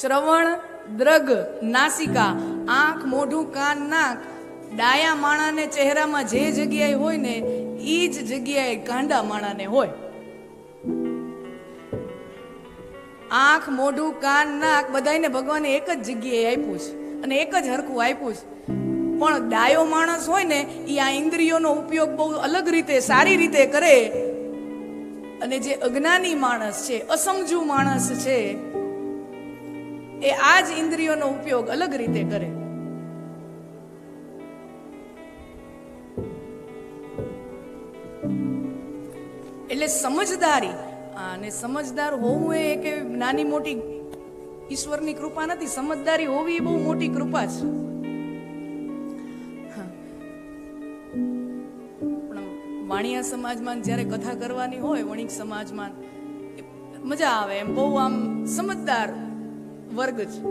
શ્રવણ, દ્રગ, નાસિકા, આંખ, મોઢું, કાન, નાક, ડાયા માણાને ચહેરામાં જે જગ્યાએ હોય ને એ જ જગ્યાએ કાંડા માણાને હોય. આંખ, મોઢું, કાન, નાક બધાને ભગવાને એક જ જગ્યાએ આપ્યું છે અને એક જ હરખું આપ્યું છે. પણ ડાયો માણસ હોય ને એ આ ઇન્દ્રિયોનો ઉપયોગ બહુ અલગ રીતે, સારી રીતે કરે. અને જે અજ્ઞાની માણસ છે, અસમજુ માણસ છે એ આ જ ઇન્દ્રિયોનો ઉપયોગ અલગ રીતે કરે. એટલે સમજદારી, અને સમજદાર હોવું એ કે નાની મોટી ઈશ્વરની કૃપા નથી, સમજદારી હોવી એ બહુ મોટી કૃપા છે. વાણિયા સમાજમાં જ્યારે કથા કરવાની હોય, વણિક સમાજમાં મજા આવે એમ. બહુ આમ સમજદાર વર્ગ છે.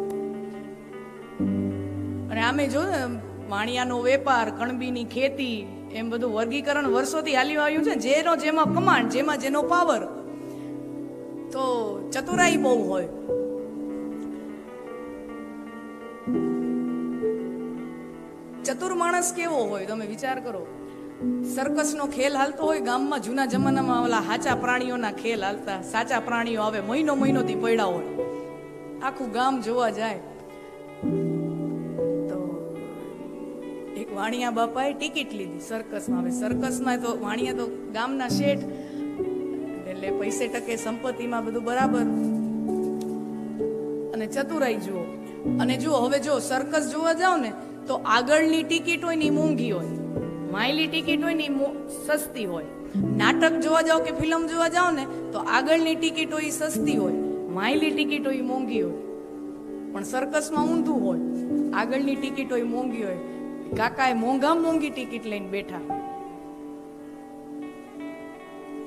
અને આમે જો ને વાણિયાનો વેપાર, કણબીની ખેતી, એમ બધું વર્ગીકરણ વર્ષોથી હાલી આવ્યું છે જેનો જેમાં કમાન્ડ જેમાં જેનો પાવર, તો ચતુરાઈ બહુ હોય. ચતુર માણસ કેવો હોય, તમે વિચાર કરો. સર્કસનો ખેલ હાલતો હોય, ગામમાં જૂના જમાનામાં ઓલા હાચા પ્રાણીઓના ખેલ હાલતા, સાચા પ્રાણીઓ આવે, મહિનો મહિનોથી પડ્યા હોય. આખું ગામ જોવા જાય. તો એક વાણિયા બાપાએ ટિકિટ લીધી સર્કસમાં હવે સર્કસમાં તો વાણિયા તો ગામના શેઠ. એટલે પૈસે ટકે સંપત્તિમાં બધું બરાબર. અને ચતુરાઈ જુઓ. અને જુઓ, હવે જો સર્કસ જોવા જાવ ને, તો આગળની ટિકિટ હોય ને એ મોંઘી હોય. માયલી ટિકિટ હોય ને એ સસ્તી હોય. નાટક જોવા જાવ કે ફિલ્મ જોવા જાવ ને, તો આગળની ટિકિટ હોય એ સસ્તી હોય. માયલી ટિકિટ હોય મોંઘી હોય. પણ સર્કસમાં ઊંધું હોય, આગળની ટિકિટ હોય મોંઘી હોય. કાકાએ મોંઘા મોંઘી ટિકિટ લઈને બેઠા.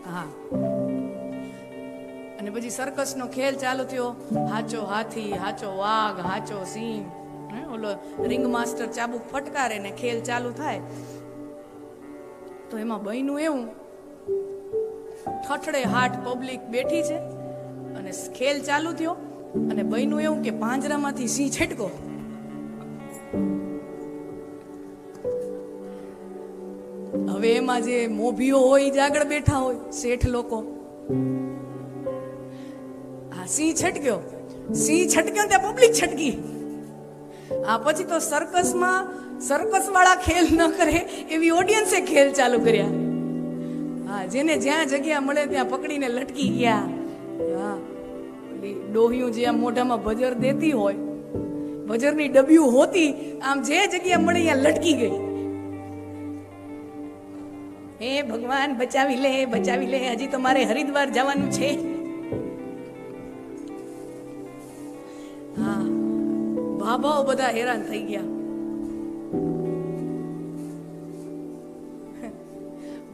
હા. અને પછી સર્કસનો ખેલ ચાલુ થયો. હાચો હાથી, હાચો વાઘ, હાચો સિંહ. ઓલો રિંગ માસ્ટર ચાબુક ફટકારે ને ખેલ ચાલુ થાય. તો એમાં બહેનું એવું. ઠઠડે હાટ પબ્લિક બેઠી છે. અને ખેલ ચાલુ થયો અને બહેનું એવું કે પાંજરામાંથી સિંહ છટકો. હવે એમાં જે મોભીઓ હોય જે આગળ બેઠા હોય, શેઠ લોકો. આ સિંહ છટક્યો. સિંહ છટક્યો ત્યાં પબ્લિક છટકી. આ પછી તો સર્કસમાં સર્કસ વાળા ખેલ ન કરે, એવી ઓડિયન્સે ખેલ ચાલુ કર્યા. હા જેને જ્યાં જગ્યા મળે ત્યાં પકડીને લટકી ગયા. ડોહિયું જે આમ મોઢામાં ભજર દેતી હોય, ભજરની ડબ્યું હોતી, આમ જે જગ્યા મળે ત્યાં લટકી ગઈ. હે ભગવાન, બચાવી લે બચાવી લે, હજી તો મારે હરિદ્વાર જવાનું છે. હા. ભાભાઓ બધા હેરાન થઈ ગયા.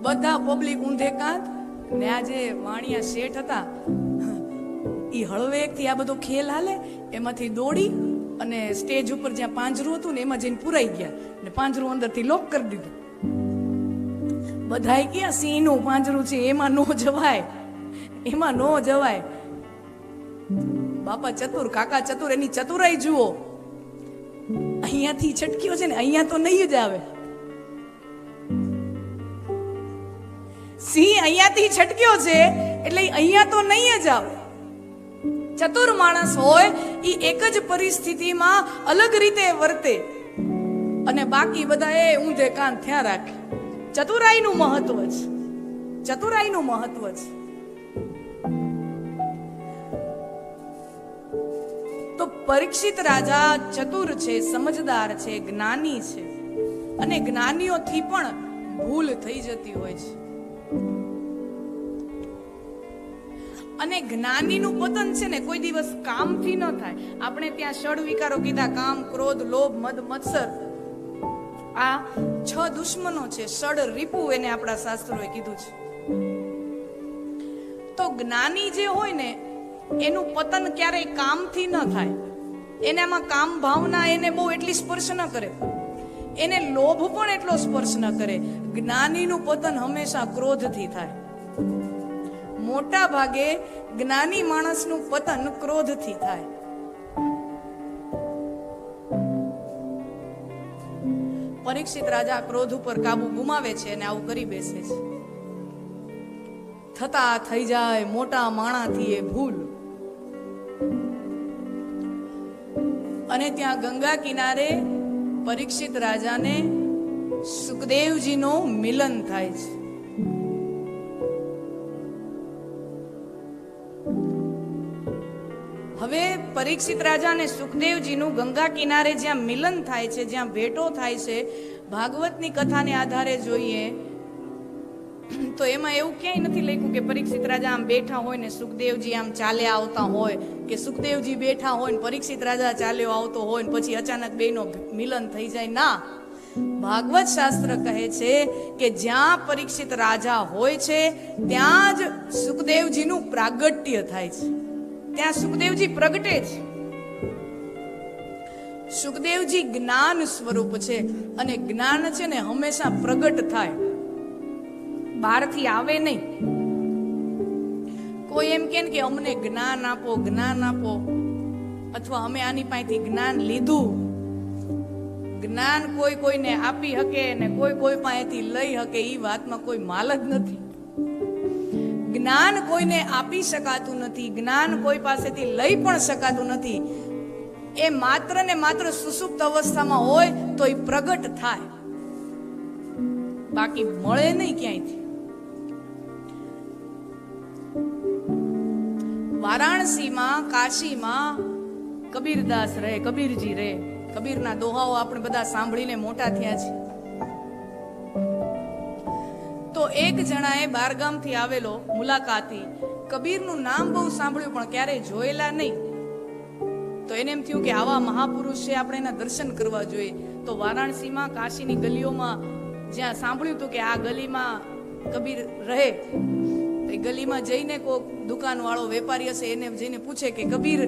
બધા પબ્લિક ઊંધે કાંત ને આજે વાણિયા શેઠ હતા. ઈ હળવેકથી આ બધો ખેલ હાલે, એમાંથી દોડી અને સ્ટેજ ઉપર જ્યાં પાંજરું હતું ને એમાં જઈને પુરાઈ ગયા ને પાંજરું અંદરથી લોક કરી દીધું. બધાય ક્યાં સિંહનું પાંજરું છે, એમાં નો જવાય, એમાં નો જવાય. બાપા ચતુર, કાકા ચતુર, એની ચતુરાઈ જુઓ. અહીંયાથી છટક્યો છે ને, અહીંયા તો નહીં જ આવે. સિંહ અહીંયાથી છટક્યો છે, એટલે અહીંયા તો નહીં જ આવે. ચતુર માણસ હોય એ એક જ પરિસ્થિતિમાં અલગ રીતે વર્તે. અને બાકી બધા એ ઊંધે કાન થયા રાખે. ચતુરાઈનું મહત્વ છે ચતુરાઈનું મહત્વ છે તો પરીક્ષિત રાજા ચતુર છે, સમજદાર છે, જ્ઞાની છે. અને જ્ઞાનીઓથી પણ ભૂલ થઈ જતી હોય છે. અને જ્ઞાનીનું પતન છે ને કોઈ દિવસ કામથી ન થાય. આપણે ત્યાં ષડ વિકારો કીધા, કામ, ક્રોધ, લોભ, મદ, મત્સર. આ છ દુશ્મનો છે, ષડ રીપુ એને આપણા શાસ્ત્રોએ કીધું છે. તો જ્ઞાની જે હોય ને, એનું પતન ક્યારેય કામથી ન થાય. એનામાં કામ ભાવના એને બહુ એટલી સ્પર્શ ન કરે. એને લોભ પણ એટલો સ્પર્શ ન કરે. જ્ઞાનીનું પતન હંમેશા ક્રોધથી થાય. મોટા ભાગે જ્ઞાની માણસનું પતન ક્રોધથી થાય. પરીક્ષિત રાજા ક્રોધ ઉપર કાબુ ગુમાવે છે અને આવું કરી બેસે છે. થતા થઈ જાય મોટા માણાથી એ ભૂલ. અને ત્યાં ગંગા કિનારે પરીક્ષિત રાજાને સુખદેવજીનો મિલન થાય છે. પરીક્ષિત રાજા અને સુખદેવજીનું ગંગા કિનારે જ્યાં મિલન થાય છે, જ્યાં ભેટો થાય છે, ભાગવતની કથાને આધારે જોઈએ. તો એમાં એવું ક્યાંય નથી લખ્યું કે પરીક્ષિત રાજા આમ બેઠા હોય ને સુખદેવજી આમ ચાલ્યા આવતા હોય, કે સુખદેવજી બેઠા હોય ને પરીક્ષિત રાજા ચાલ્યો આવતો હોય ને પછી અચાનક બેનો મિલન થઈ જાય. ના. ભાગવત શાસ્ત્ર કહે છે કે જ્યાં પરીક્ષિત રાજા હોય છે, ત્યાં જ સુખદેવજીનું પ્રાગટ્ય થાય છે. ત્યાં સુખદેવજી પ્રગટે છે. સુખદેવજી જ્ઞાન સ્વરૂપ છે અને જ્ઞાન છે ને હંમેશા પ્રગટ થાય. બહારથી આવે નહીં. કોઈ એમ કે કે અમને જ્ઞાન આપો જ્ઞાન આપો. અથવા અમે આની પાસેથી જ્ઞાન લીધું. જ્ઞાન કોઈ કોઈને આપી શકે ને કોઈ કોઈ પાસેથી લઈ શકે એ વાતમાં કોઈ માલ જ નથી. જ્ઞાન કોઈને આપી શકાતું નથી, જ્ઞાન કોઈ પાસેથી લઈ પણ શકાતું નથી. એ માત્ર ને માત્ર સુસુપ્ત અવસ્થામાં હોય તો એ પ્રગટ થાય. બાકી મળે નહીં ક્યાંયથી. વારાણસીમાં, કાશીમાં કબીરદાસ રહે, કબીરજી રહે. કબીરના દોહાઓ આપણે બધા સાંભળીને મોટા થયા છે એક જણાએ બારગામથી આવેલો મુલાકાતી કબીરનું નામ બહુ સાંભળ્યું, પણ ક્યારેય જોયેલા નહીં. તો એને એમ થયું કે આવા મહાપુરુષ છે, આપણે એના દર્શન કરવા જોઈએ. તો વારાણસીમાં કાશીની ગલીઓમાં જ્યાં સાંભળ્યું હતું કે આ ગલીમાં કબીર રહે એ ગલીમાં જઈને કોઈક દુકાનવાળો વેપારી હશે, એને જઈને પૂછે કે કબીર,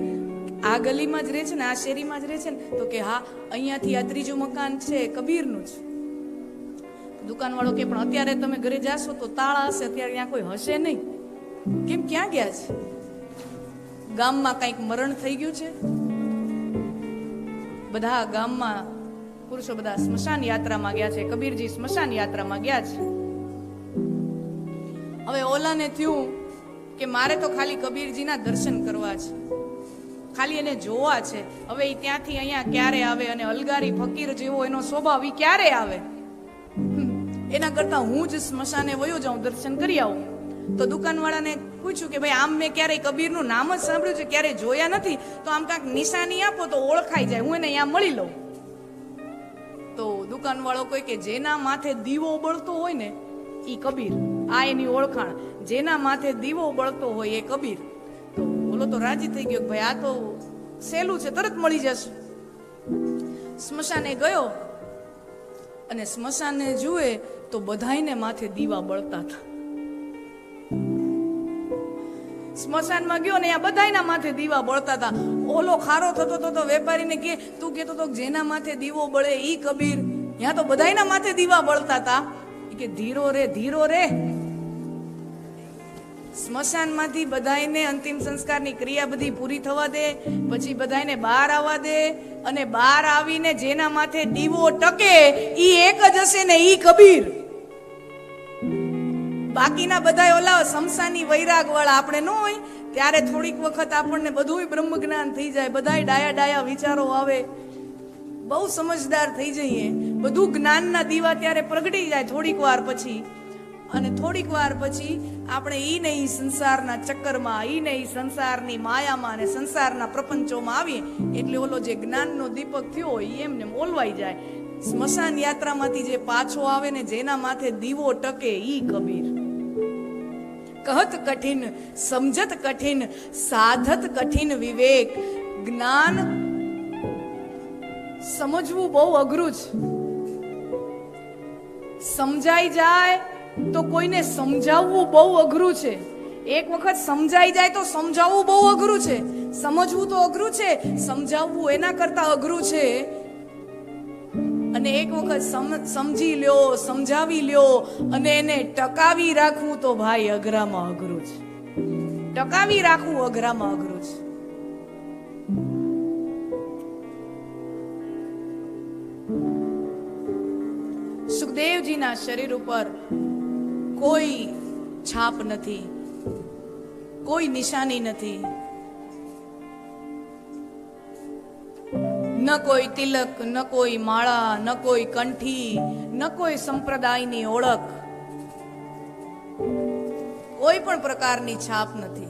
આ ગલીમાં જ રહે છે ને, આ શેરીમાં જ રહે છે ને? તો કે હા, અહીંયાથી આ ત્રીજું મકાન છે, કબીરનું જ. દુકાનવાળો કે પણ અત્યારે તમે ઘરે જાશો તો તાળા હશે, અત્યારે ત્યાં કોઈ હશે નહીં. કેમ, ક્યાં ગયા છે? ગામમાં કંઈક મરણ થઈ ગયું છે? બધા ગામમાં પુરુષો બધા સ્મશાન યાત્રામાં ગયા છે, કબીરજી સ્મશાન યાત્રામાં ગયા છે. હવે ઓલાને થયું કે મારે તો ખાલી કબીરજીના દર્શન કરવા છે. ખાલી એને જોવા છે. હવે ત્યાંથી અહીંયા ક્યારે આવે અને અલગારી ફકીર જેવો એનો સ્વભાવ એ ક્યારે આવે? એના કરતા હું જ સ્મશાને વયો જાઉં, દર્શન કરી આવું. તો દુકાનવાળાને પૂછ્યું કે ભાઈ, આમ મેં ક્યારેય કબીરનું નામ જ સાંભળ્યું છે, ક્યારેય જોયા નથી? તો આમ કાંઈક નિશાની આપો તો ઓળખાઈ જાય, હું એને અહીંયા મળી લઉં. તો દુકાનવાળો કોઈ કે, જેના માથે દીવો બળતો હોય ને, ઈ કબીર. આ એની ઓળખાણ. જેના માથે દીવો બળતો હોય, એ કબીર. તો બોલો તો રાજી થઈ ગયો કે, ભાઈ, આ તો સહેલું છે, તરત મળી જશે. સ્મશાને ગયો અને સ્મશાને જુએ તો બધાયને માથે દીવા બળતા હતા. સ્મશાનમાં ગયો ને આ બધાયના માથે દીવા બળતા હતા. ઓલો ખારો થતો હતો વેપારીને કે, તું કેતો તો જેના માથે દીવો બળે ઈ કબીર. ત્યાં તો બધાયના માથે દીવા બળતા હતા. કે, ધીરો રે ધીરો રે. સ્મશાનમાંથી બધાયને અંતિમ સંસ્કારની ક્રિયા બધી પૂરી થવા દે, પછી બધાયને બહાર આવવા દે, અને બહાર આવીને જેના માથે દીવો ટકે, ઈ એક જ હશે ને ઈ કબીર. બાકીના બધા ઓલા સમસાની વૈરાગ વાળા આપણે ન હોય, ત્યારે થોડીક વખત આપણને બધું બ્રહ્મ જ્ઞાન થઈ જાય, બધાય ડાયા ડાયા વિચારો આવે. બહુ સમજદાર થઈ જઈએ. બધું જ્ઞાનના દીવા ત્યારે પ્રગટી જાય થોડીક વાર પછી. અને થોડીક વાર પછી આપણે ઈ ને ઈ સંસારના ચક્કરમાં, ઈ ને ઈ સંસારની માયામાં અને સંસારના પ્રપંચોમાં આવીએ. એટલે ઓલો જે જ્ઞાનનો દીપક થયો હોય એમને ઓલવાઈ જાય. સ્મશાન યાત્રામાંથી જે પાછો આવે ને, જેના માથે દીવો ટકે ઈ કબીર. કહત કઠિન, સમજત કઠિન, સાધત કઠિન વિવેક. જ્ઞાન સમજવું બહુ અઘરું છે સમજાઈ જાય તો કોઈને સમજાવવું બહુ અઘરું છે. એક વખત સમજાઈ જાય તો સમજાવવું બહુ અઘરું છે. સમજવું તો અઘરું છે, સમજાવવું એના કરતા અઘરું છે. અને એક વખત સમજી લ્યો, સમજાવી લ્યો અને એને ટકાવી રાખવું તો ભાઈ અઘરામાં અઘરું છે. ટકાવી રાખવું અઘરામાં અઘરું છે. સુખદેવજીના શરીર ઉપર કોઈ છાપ નથી, કોઈ નિશાની નથી. ન કોઈ તિલક, ન કોઈ માળા, ન કોઈ કંઠી, ન કોઈ સંપ્રદાયની ઓળખ. કોઈ પણ પ્રકારની છાપ નથી.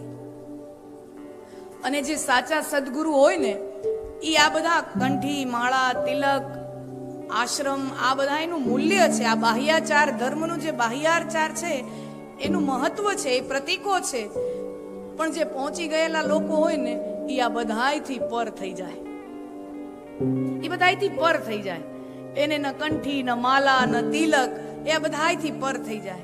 અને જે સાચા સદગુરુ હોય ને એ આ બધા કંઠી, માળા, તિલક, આશ્રમ, આ બધા એનું મૂલ્ય છે. આ બાહ્યાચાર, ધર્મનું જે બાહ્યાચાર છે, એનું મહત્વ છે, એ પ્રતીકો છે. પણ જે પહોંચી ગયેલા લોકો હોય ને એ આ બધાયથી પર થઈ જાય. એ બધાયથી પર થઈ જાય. એને ન કંઠી, ન માલા, ન તિલક, એ આ બધાયથી પર થઈ જાય.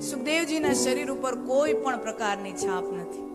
સુખદેવજીના શરીર ઉપર કોઈ પણ પ્રકારની છાપ નથી.